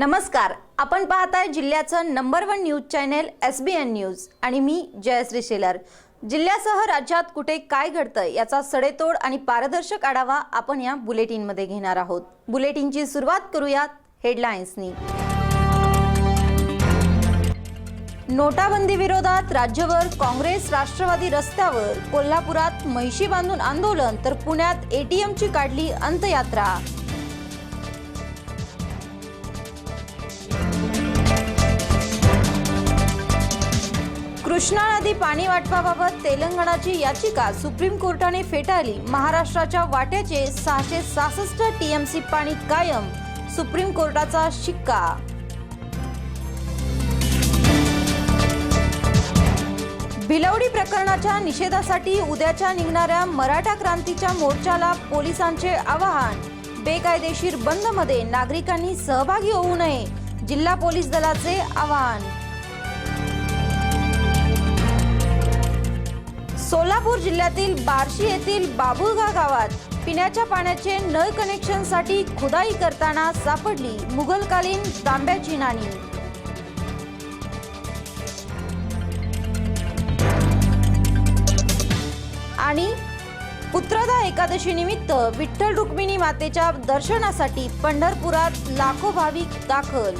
नमस्कार. आपण पाहताय जिल्ह्याचं number one news channel S B N news आणि मी जयश्री शेलर. जिल्ह्यासह राज्यात कुठे काय घडतं याचा सडेतोड आणि पारदर्शक आढावा आपण या बुलेटिनमध्ये घेणार आहोत. बुलेटिनची सुरुवात करूयात हेडलाईन्सनी नोटाबंदी विरोधात राज्यभर काँग्रेस राष्ट्रवादी रस्त्यावर कोल्हापुरात म्हैशी बांधून आंदोलन तर पुण्यात एटीएमची काढली अंतयात्रा कृष्णा नदी पाणी वाटपाबाबत तेलंगणाची याचिका सुप्रीम कोर्टाने फेटाळली. महाराष्ट्राच्या वाट्याचे सहाशे सहासष्ट टीएमसी पाणी कायम सुप्रीम कोर्टाचा शिक्का. भिलवडी प्रकरणाच्या निषेधासाठी उद्याच्या निघणाऱ्या मराठा क्रांतीच्या मोर्चाला पोलिसांचे आवाहन. बेकायदेशीर बंदमध्ये नागरिकांनी सहभागी होऊ नये जिल्हा पोलीस दलाचे आवाहन. कोल्हापूर जिल्ह्यातील बार्शी येथील बाबुळगा गावात पिण्याच्या पाण्याचे नळ कनेक्शनसाठी खुदाई करताना सापडली मुघलकालीन तांब्याची नाणी. आणि पुत्रदा एकादशी निमित्त विठ्ठल रुक्मिणी मातेच्या दर्शनासाठी पंढरपुरात लाखो भाविक दाखल.